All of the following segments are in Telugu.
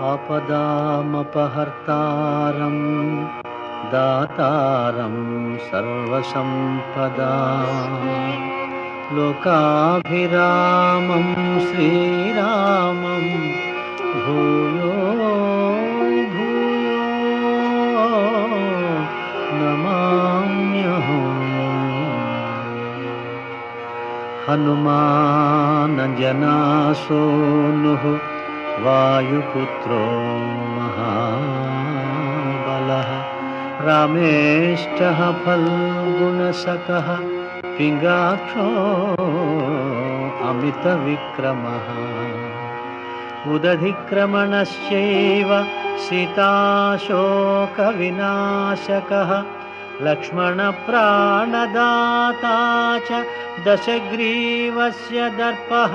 आपदामपहर्तारं दातारं सर्वसम्पदा लोकाभिरामं श्रीरामं भूयो भूयो नमाम्यहम् हनुमानजनासोनुः वायुपुत्रो महाबलः। रामेष्टः फल्गुणसखः पिङ्गाक्षो अमितविक्रमः। उदधिक्रमणश्चैव सीताशोकविनाशकः। लक्ष्मणप्राणदाता च दशग्रीवस्य दर्पः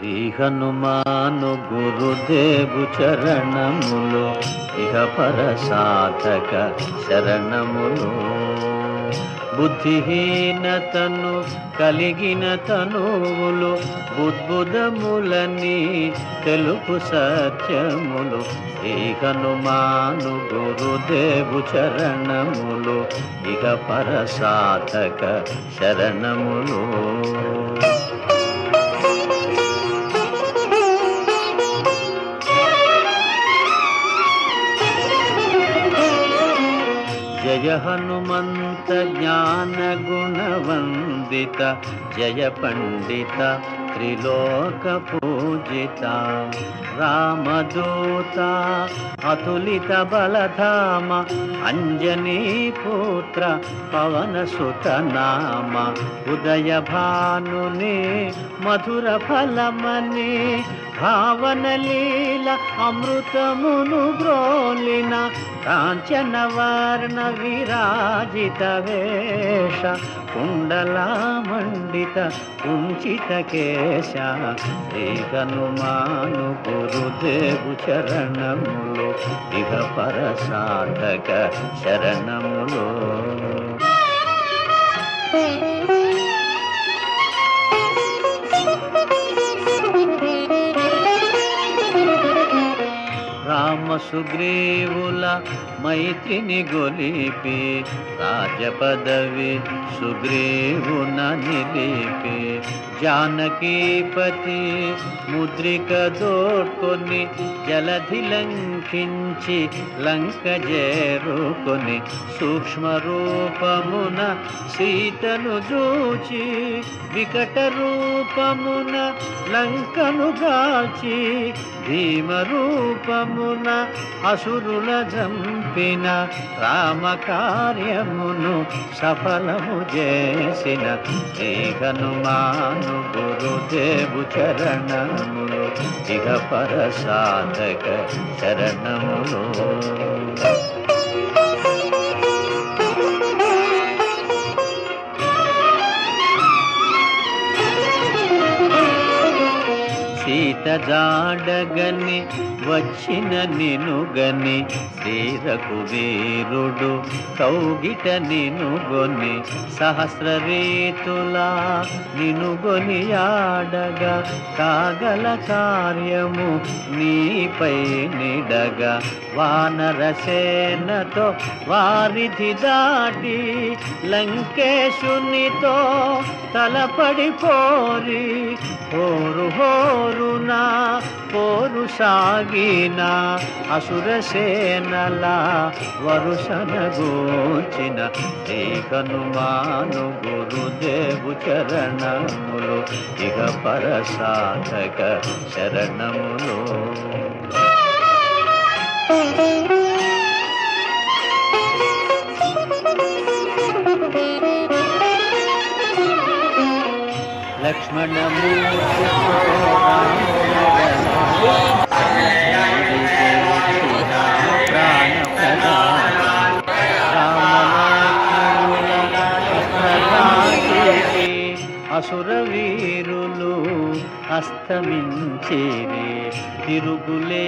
శ్రీ హనుమాను గురుదేవు చరణములు ఇహ పర సాధక శరణములు. బుద్ధిహీనతను కలిగిన తనువులు బుద్బుదములని తెలుపు సత్యములు. శ్రీ హనుమాను గురుదేవు చరణములు ఇక పర సాధక శరణములు. జయ హనుమంత జ్ఞాన గుణవందిత జయ పండిత త్రిలోక పూజిత రామదూత అతులిత బలధామ అంజనీ పుత్ర పవన సుత నామ కాంచన వర్ణ విరాజిత వేష కుండలామండిత కుంచిత కేశ శ్రీ గురుదేవు చరణములు ఇక పర సాధక Thank you. सुग्रीवुला మైత్రిని గొలిపి రాజపదవి సుగ్రీవున నిలిపి జానకీపతి ముద్రిక దోడ్కొని జలధి లంకించి లంక చేరుకొని సూక్ష్మ రూపమున సీతను చూచి వికట రూపమున లంకను గాచి భీమ రూపమున అసురుల జంప రామ కార్యమును సఫలము చేసిన శ్రీహనుమాను గురుదేవు చరణములు ఇక పర సాధక జాడగని వచ్చిన నినుగని తీరకు వీరుడు కౌగిట నినుగొని సహస్ర రీతులా నినుగొని ఆడగా కాగల కార్యము నీపై నిడగా వానర సేనతో వారిధి దాటి లంకేశునితో తలపడి పోరి హోరు హోరునా పోరి పోరు సాగిన అసురసేనల వరుసన గోచిన శ్రీకనుమాను గురుదేవు చరణములు ఇక పరసాధక శరణములు. అసుర వీరులు అస్తమించేరే తిరుగులే